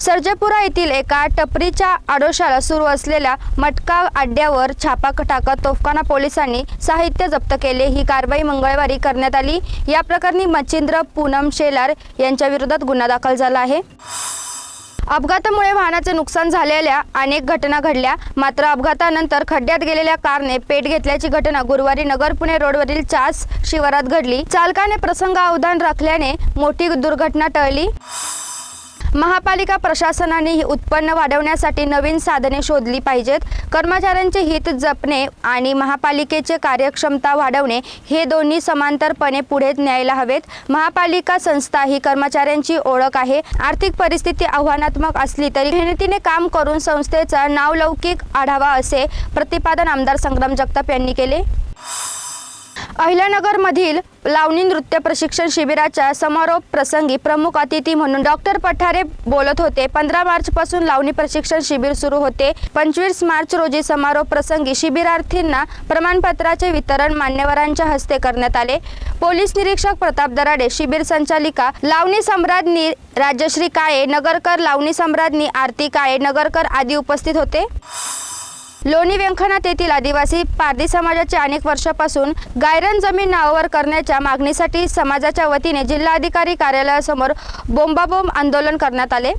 सर्जेपुरा येथील एका टपरीच्या आडोशाला सुरू असलेल्या मटका अड्ड्यावर छापा टाकत तोफखाना पोलिसांनी साहित्य जप्त केले. ही कारवाई मंगळवारी करण्यात आली. या प्रकरणी मच्छिंद्र पूनम शेलार यांच्या विरोधात गुन्हा दाखल झाला आहे. अपघातामुळे वाहनाचे नुकसान झालेल्या अनेक घटना घडल्या. मात्र अपघातानंतर खड्ड्यात गेलेल्या कारने पेट घेतल्याची घटना गुरुवारी नगर पुणे रोडवरील चास शिवारात घडली. चालकाने प्रसंग अवधान राखल्याने मोठी दुर्घटना टळली. महापालिका प्रशासनाने ही उत्पन्न वाढवण्यासाठी नवीन साधने शोधली पाहिजेत. कर्मचाऱ्यांचे हित जपणे आणि महापालिकेचे कार्यक्षमता वाढवणे हे दोन्ही समांतरपणे पुढे न्यायला हवेत. महापालिका संस्था ही कर्मचाऱ्यांची ओळख आहे. आर्थिक परिस्थिती आव्हानात्मक असली तरी मेहनतीने काम करून संस्थेचा नावलौकिक आढावा असे प्रतिपादन आमदार संग्राम जगताप यांनी केले. अहिल्यानगरमधील लावणी नृत्य प्रशिक्षण शिबिराच्या समारोप प्रसंगी प्रमुख अतिथी म्हणून डॉक्टर पठारे बोलत होते. पंधरा मार्च पासून लावणी प्रशिक्षण शिबिर सुरू होते. पंचवीस मार्च रोजी समारोप प्रसंगी शिबिरार्थींना प्रमाणपत्राचे वितरण मान्यवरांच्या हस्ते करण्यात आले. पोलीस निरीक्षक प्रताप दराडे शिबिर संचालिका लावणी सम्राज्ञी राजश्री काळे नगरकर लावणी सम्राज्ञी आरती काळे नगरकर आदी उपस्थित होते. लोणी व्यंखनाथ येथील आदिवासी पारधी समाजाचे अनेक वर्षापासून गायरन जमीन नावावर करण्याच्या मागणीसाठी समाजाच्या वतीने जिल्हाधिकारी कार्यालयासमोर बोंबाबोंब आंदोलन करण्यात आले.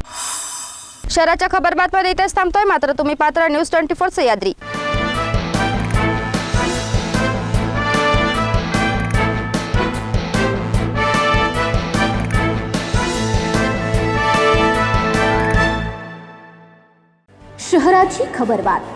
शहराच्या खबरबातमध्ये इथेच थांबतोय. मात्र तुम्ही पात्र न्यूज ट्वेंटी फोर सह्याद्री शहराची खबरबात